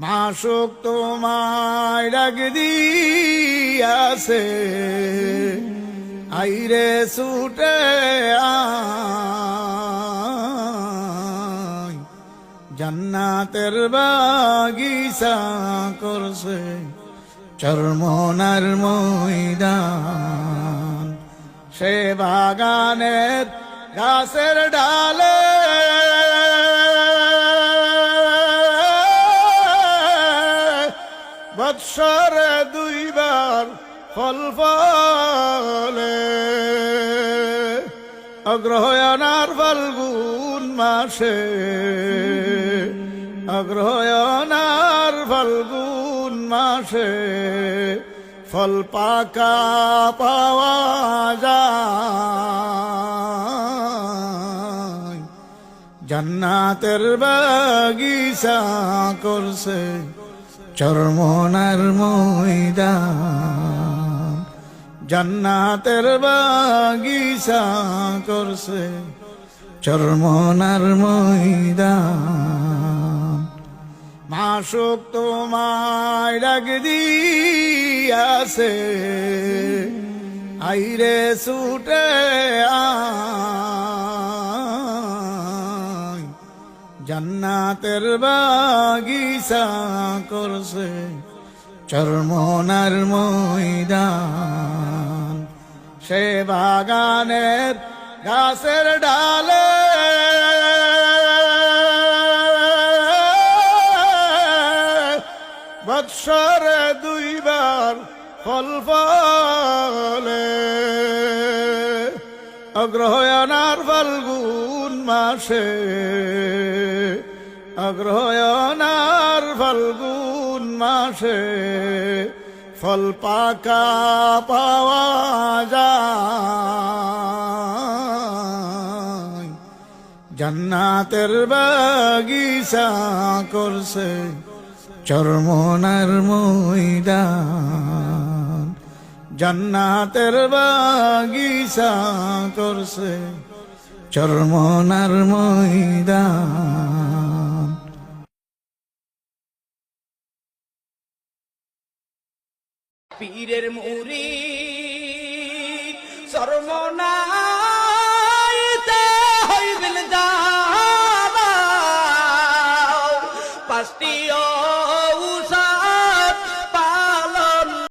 মাসুক তোমায় ডাক দিয়াছে। আইরে আয়। জান্নাতের বাগিচা করছে চর্মনার ময়দান। সে বাগানের গাছের ডালে বৎসরে দুইবার ফল ফলে। অগ্রহয়নার ফাল্গুন মাসে। অগ্রহয়নার ফাল্গুন মাসে। ফল পাকা পাওয়া যায়। জান্নাতের বাগিচা করছে। চরমনার ময়দান। জান্নাতের বাগিচা করছে চরমনার ময়দান। মাসুক তোমায় ডাক দিয়াছে আইরে ছুটে আয়। জান্নাতের বাগিচা করছে চরমনার ময়দান। সে বাগানের গাছের ডালে বৎসরে দুইবার ফল ফলে। অগ্রহয়নার ফাল্গুন মাসে অগ্রহয়নার ফাল্গুন মাসে ফল পাকা পাওয়া যায়। জান্নাতের বাগিচা করছে চরমনার ময়দান। জান্নাতের বাগিচা করছে চরমনার ময়দান। পীরের মুড়ি সর্বনাইতে হইবিল পাঁচটি